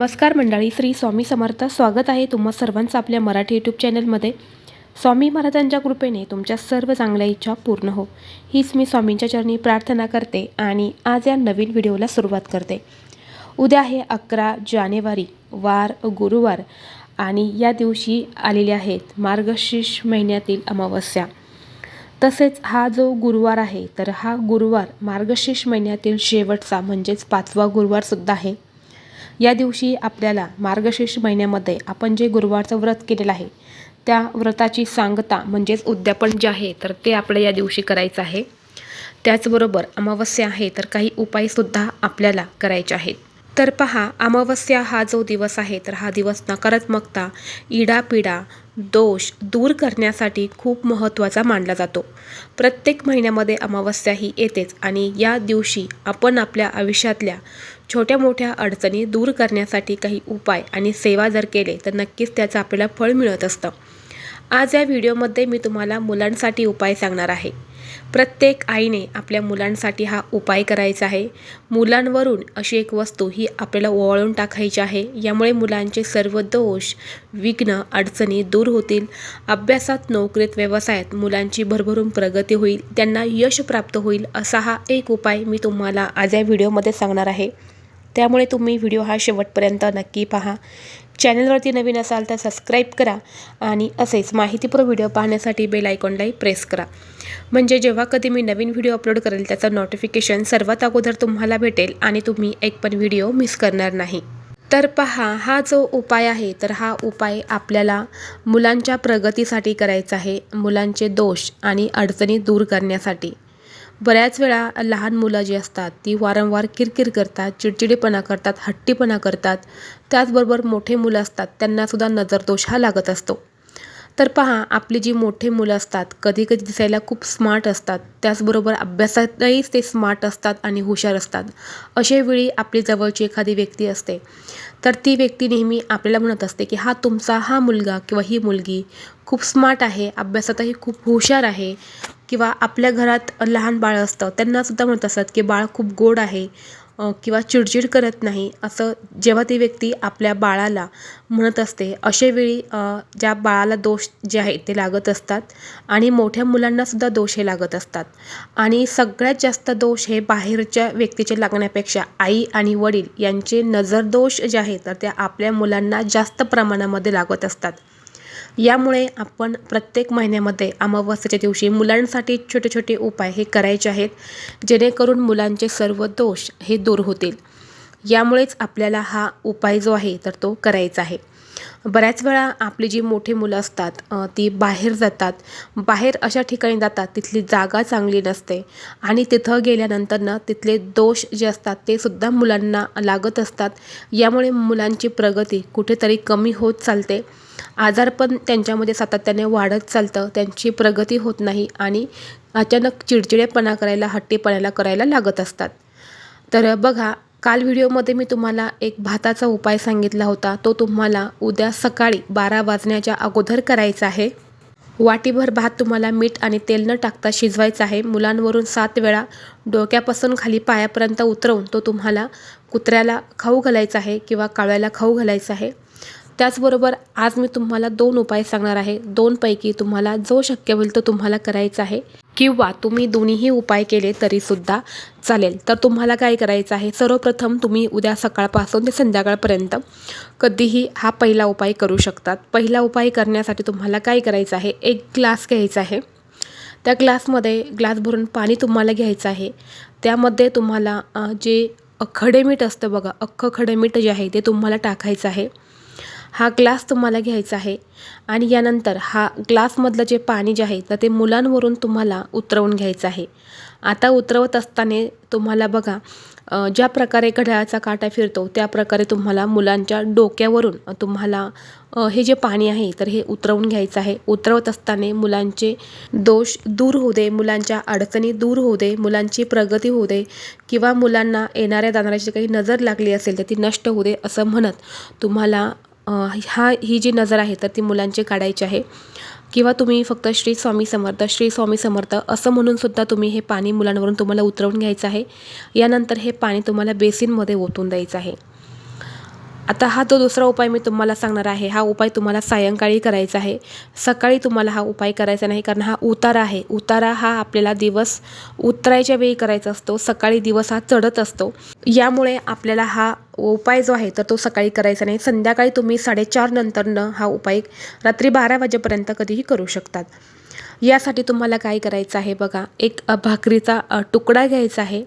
नमस्कार मंडळी श्री स्वामी समर्थ. स्वागत आहे तुम्हा सर्वांचं आपल्या मराठी यूट्यूब चॅनलमध्ये. स्वामी महाराजांच्या कृपेने तुमच्या सर्व चांगल्या इच्छा पूर्ण हो. हीच मी स्वामींच्या चरणी प्रार्थना करते आणि आज या नवीन व्हिडिओला सुरुवात करते. उद्या आहे अकरा जानेवारी वार गुरुवार आणि या दिवशी आलेले आहेत मार्गशीर्ष महिन्यातील अमावस्या. तसेच हा जो गुरुवार आहे तर हा गुरुवार मार्गशीर्ष महिन्यातील शेवटचा म्हणजेच पाचवा गुरुवारसुद्धा आहे. या दिवशी आपल्याला मार्गशीर्ष महिन्यामध्ये आपण जे गुरुवारचं व्रत केलेलं आहे त्या व्रताची सांगता म्हणजेच उद्यापन जे आहे तर ते आपलं या दिवशी करायचं आहे. त्याचबरोबर अमावस्या आहे तर काही उपायसुद्धा आपल्याला करायचे आहेत. तर पहा अमावस्या हा जो दिवस आहे तर हा दिवस नकारात्मकता इडापिडा दोष दूर करण्यासाठी खूप महत्त्वाचा मानला जातो. प्रत्येक महिन्यामध्ये अमावस्या ही येतेच आणि या दिवशी आपण आपल्या आयुष्यातल्या छोट्या मोठ्या अडचणी दूर करण्यासाठी काही उपाय आणि सेवा जर केले तर नक्कीच त्याचं आपल्याला फळ मिळत असतं. आज या व्हिडिओमध्ये मी तुम्हाला मुलांसाठी उपाय सांगणार आहे. प्रत्येक आईने आपल्या मुलांसाठी हा उपाय करायचा आहे. मुलांवरून अशी एक वस्तू ही आपल्याला ओवाळून टाकायची आहे. यामुळे मुलांचे सर्व दोष विघ्न अडचणी दूर होतील. अभ्यासात नोकरीत व्यवसायात मुलांची भरभरून प्रगती होईल. त्यांना यश प्राप्त होईल असा हा एक उपाय मी तुम्हाला आज या व्हिडिओमध्ये सांगणार आहे. त्यामुळे तुम्ही व्हिडिओ हा शेवटपर्यंत नक्की पहा. चॅनलवरती नवीन असाल तर सबस्क्राईब करा आणि असेच माहितीपूर्ण व्हिडिओ पाहण्यासाठी बेल आयकॉनलाही प्रेस करा. म्हणजे जेव्हा कधी मी नवीन व्हिडिओ अपलोड करेल त्याचं नोटिफिकेशन सर्वात अगोदर तुम्हाला भेटेल आणि तुम्ही एक पण व्हिडिओ मिस करणार नाही. तर पहा हा जो उपाय आहे तर हा उपाय आपल्याला मुलांच्या प्रगतीसाठी करायचा आहे. मुलांचे दोष आणि अडचणी दूर करण्यासाठी. बऱ्याच वेळा लहान मुलं जी असतात ती वारंवार किरकिर करतात चिडचिडेपणा करतात हट्टीपणा करतात. त्याचबरोबर मोठे मुलं असतात त्यांनासुद्धा नजरदोष हा लागत असतो. तर पहा आपली जी मोठे मुलं असतात कधी कधी दिसायला खूप स्मार्ट असतात. त्याचबरोबर अभ्यासातही ते स्मार्ट असतात आणि हुशार असतात. अशा वेळी आपली जवळची एखादी व्यक्ती असते तर ती व्यक्ती नेहमी आपल्याला म्हणत असते की हा तुमचा हा मुलगा किंवा ही मुलगी खूप स्मार्ट आहे अभ्यासातही खूप हुशार आहे किंवा आपल्या घरात लहान बाळ असतं. त्यांनासुद्धा म्हणत असतात की बाळ खूप गोड आहे किंवा चिडचिड करत नाही असं जेव्हा ती व्यक्ती आपल्या बाळाला म्हणत असते अशावेळी ज्या बाळाला दोष जे आहेत ते लागत असतात आणि मोठ्या मुलांनासुद्धा दोष हे लागत असतात. आणि सगळ्यात जास्त दोष हे बाहेरच्या व्यक्तीचे लागण्यापेक्षा आई आणि वडील यांचे नजरदोष जे आहेत तर ते आपल्या मुलांना जास्त प्रमाणामध्ये लागत असतात. यामुळे आपण प्रत्येक महिन्यामध्ये अमावस्येच्या दिवशी मुलांसाठी छोटे छोटे उपाय हे करायचे आहेत जेणेकरून मुलांचे सर्व दोष हे दूर होतील. यामुळेच आपल्याला हा उपाय जो आहे तर तो करायचा आहे. बऱ्याच वेळा आपली जी मोठी मुलं असतात ती बाहेर जातात. बाहेर अशा ठिकाणी जातात तिथली जागा चांगली नसते आणि तिथं गेल्यानंतर ना तिथले दोष जे असतात ते सुद्धा मुलांना लागत असतात. यामुळे मुलांची प्रगती कुठेतरी कमी होत चालते. आजारपण त्यांच्यामध्ये सातत्याने वाढत चालतं. त्यांची प्रगती होत नाही आणि अचानक चिडचिडेपणा करायला हट्टीपणाला करायला लागत असतात. तर बघा काल व्हिडिओमध्ये मी तुम्हाला एक भाताचा उपाय सांगितला होता. तो तुम्हाला उद्या सकाळी बारा वाजण्याच्या अगोदर करायचा आहे. वाटीभर भात तुम्हाला मीठ आणि तेल न टाकता शिजवायचा आहे. मुलांवरून सात वेळा डोक्यापासून खाली पायापर्यंत उतरवून तो तुम्हाला कुत्र्याला खाऊ घालायचा आहे किंवा कावळ्याला खाऊ घालायचा आहे. त्याचबरोबर आज मी तुम्हाला दोन उपाय सांगणार आहे. दोनपैकी तुम्हाला जो शक्य होईल तो तुम्हाला करायचा आहे. किंवा तुम्ही दोन्हीही उपाय केले तरीसुद्धा चालेल. तर तुम्हाला काय करायचं आहे? सर्वप्रथम तुम्ही उद्या सकाळपासून ते संध्याकाळपर्यंत कधीही हा पहिला उपाय करू शकतात. पहिला उपाय करण्यासाठी तुम्हाला काय करायचं आहे? एक ग्लास घ्यायचा आहे. त्या ग्लासमध्ये ग्लास भरून पाणी तुम्हाला घ्यायचं आहे. त्यामध्ये तुम्हाला जे खडे मीठ असतं बघा अख्खं खडे मीठ जे आहे ते तुम्हाला टाकायचं आहे. हा ग्लास तुम्हाला घ्यायचा आहे. आणि यानंतर हा ग्लासमधलं जे पाणी जे आहे तर ते मुलांवरून तुम्हाला उतरवून घ्यायचं आहे. आता उतरवत असताना तुम्हाला बघा ज्या प्रकारे घड्याळाचा काटा फिरतो त्या प्रकारे तुम्हाला मुलांच्या डोक्यावरून तुम्हाला हे जे पाणी आहे तर हे उतरवून घ्यायचं आहे. उतरवत असताना मुलांचे दोष दूर होऊ दे मुलांच्या अडचणी दूर होऊ दे मुलांची प्रगती होऊ दे किंवा मुलांना येणाऱ्या जाणाऱ्याची काही नजर लागली असेल तर ती नष्ट होऊ दे असं म्हणत तुम्हाला हा ही जी नजर आहे तर ती मुलांची काढायची आहे. किंवा तुम्ही फक्त श्री स्वामी समर्थ श्री स्वामी समर्थ असं म्हणूनसुद्धा तुम्ही हे पाणी मुलांवरून तुम्हाला उतरवून घ्यायचं आहे. यानंतर हे पाणी तुम्हाला बेसिनमध्ये ओतून द्यायचं आहे. आता हा जो दुसरा उपाय मी तुम्हाला सांगणार आहे. हा उपाय तुम्हाला सायंकाळी करायचा आहे. सकाळी तुम्हाला हा उपाय करायचा नाही कारण हा उतारा आहे. उतारा हा आपल्याला दिवस उतरायच्या वेळी करायचा असतो. सकाळी दिवस हा चढत असतो. यामुळे आपल्याला हा उपाय जो आहे तर तो सकाळी करायचा नाही. संध्याकाळी तुम्ही साडेचार नंतरनं हा उपाय रात्री बारा वाजेपर्यंत कधीही करू शकतात. यासाठी तुम्हाला काय करायचं आहे बघा. एक भाकरीचा तुकडा घ्यायचा आहे.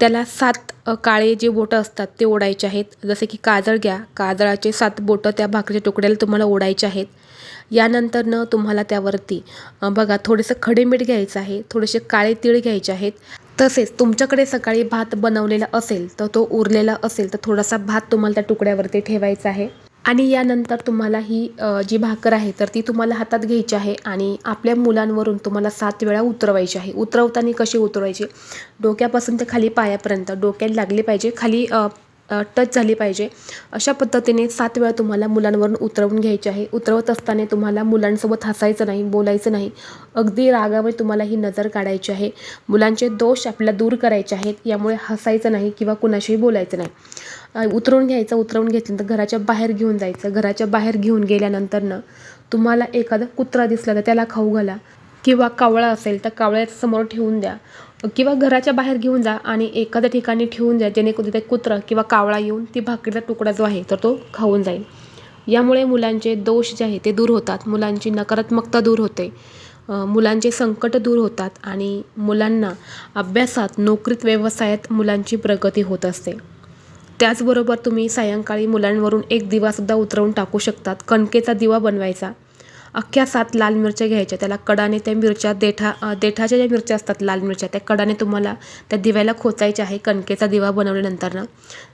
त्याला सात काळे जे बोटं असतात ते ओढायचे आहेत. जसे की काजळ घ्या. काजळाचे सात बोटं त्या भाकरीच्या तुकड्याला तुम्हाला ओढायचे आहेत. यानंतरनं तुम्हाला त्यावरती बघा थोडंसं खडे मीठ घ्यायचं आहे थोडेसे काळे तीळ घ्यायचे आहेत. तसेच तुमच्याकडे सकाळी भात बनवलेला असेल तर तो उरलेला असेल तर थोडासा भात तुम्हाला त्या तुकड्यावरती ठेवायचा आहे. आणि यानंतर तुम्हाला ही जी भाकर आहे तर ती तुम्हाला हातात घ्यायची आहे आणि आपल्या मुलांवरून तुम्हाला सात वेळा उतरवायची आहे. उतरवताना कशी उतरवायची? डोक्यापासून ते खाली पायापर्यंत. डोक्याला लागले पाहिजे. खाली टच झाली पाहिजे. अशा पद्धतीने सात वेळा तुम्हाला मुलांवरून उतरवून घ्यायची आहे. उतरवत असताना तुम्हाला मुलांसोबत हसायचं नाही बोलायचं नाही. अगदी रागामुळे तुम्हाला ही नजर काढायची आहे. मुलांचे दोष आपल्याला दूर करायचे आहेत. यामुळे हसायचं नाही किंवा कुणाशीही बोलायचं नाही. उतरवून घ्यायचं उतरवून घेतल्यानंतर घराच्या बाहेर घेऊन जायचं. घराच्या बाहेर घेऊन गेल्यानंतरनं तुम्हाला एखादा कुत्रा दिसला तर त्याला खाऊ घाला किंवा कावळा असेल तर कावळ्याच्या समोर ठेवून द्या. किंवा घराच्या बाहेर घेऊन जा आणि एखाद्या ठिकाणी ठेवून जा जेणेकरून तिथे कुत्रा किंवा कावळा येऊन ती भाकरीचा तुकडा जो आहे तर तो खाऊन जाईल. यामुळे मुलांचे दोष जे आहे ते दूर होतात. मुलांची नकारात्मकता दूर होते. मुलांचे संकट दूर होतात आणि मुलांना अभ्यासात नोकरीत व्यवसायात मुलांची प्रगती होत असते. त्याचबरोबर तुम्ही सायंकाळी मुलांवरून एक दिवासुद्धा उतरवून टाकू शकतात. कणकेचा दिवा बनवायचा. अख्ख्या सात लाल मिरच्या घ्यायच्या. त्याला कडाने त्या मिरच्या देठा देठाच्या ज्या मिरच्या असतात लाल मिरच्या त्या कडाने तुम्हाला त्या दिव्याला खोचायच्या आहे कणकेचा दिवा बनवल्यानंतरनं.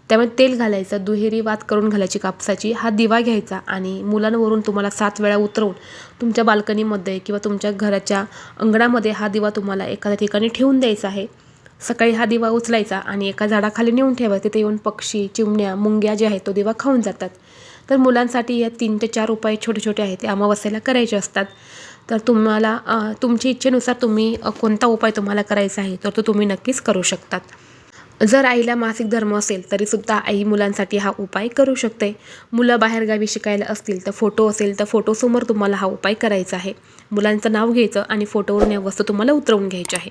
त्यामुळे तेल घालायचं दुहेरी वात करून घालायची कापसाची. हा दिवा घ्यायचा आणि मुलांवरून तुम्हाला सात वेळा उतरवून तुमच्या बाल्कनीमध्ये किंवा तुमच्या घराच्या अंगणामध्ये हा दिवा तुम्हाला एखाद्या ठिकाणी ठेवून द्यायचा आहे. सकाळी हा दिवा उचलायचा आणि एका झाडाखाली नेऊन ठेवायचा. तिथे येऊन पक्षी चिमण्या मुंग्या जे आहेत तो दिवा खाऊन जातात. तर मुलांसाठी या तीन ते चार उपाय छोटे छोटे आहेत ते अमावस्येला करायचे असतात. तर तुम्हाला तुमच्या इच्छेनुसार तुम्ही कोणता उपाय तुम्हाला करायचा आहे तर तो तुम्ही नक्कीच करू शकतात. जर आईला मासिक धर्म असेल तरीसुद्धा आई मुलांसाठी हा उपाय करू शकते. मुलं बाहेरगावी शिकायला असतील तर फोटो असेल तर फोटोसमोर तुम्हाला हा उपाय करायचा आहे. मुलांचं नाव घ्यायचं आणि फोटोवरून या वस्तू तुम्हाला उतरवून घ्यायची आहे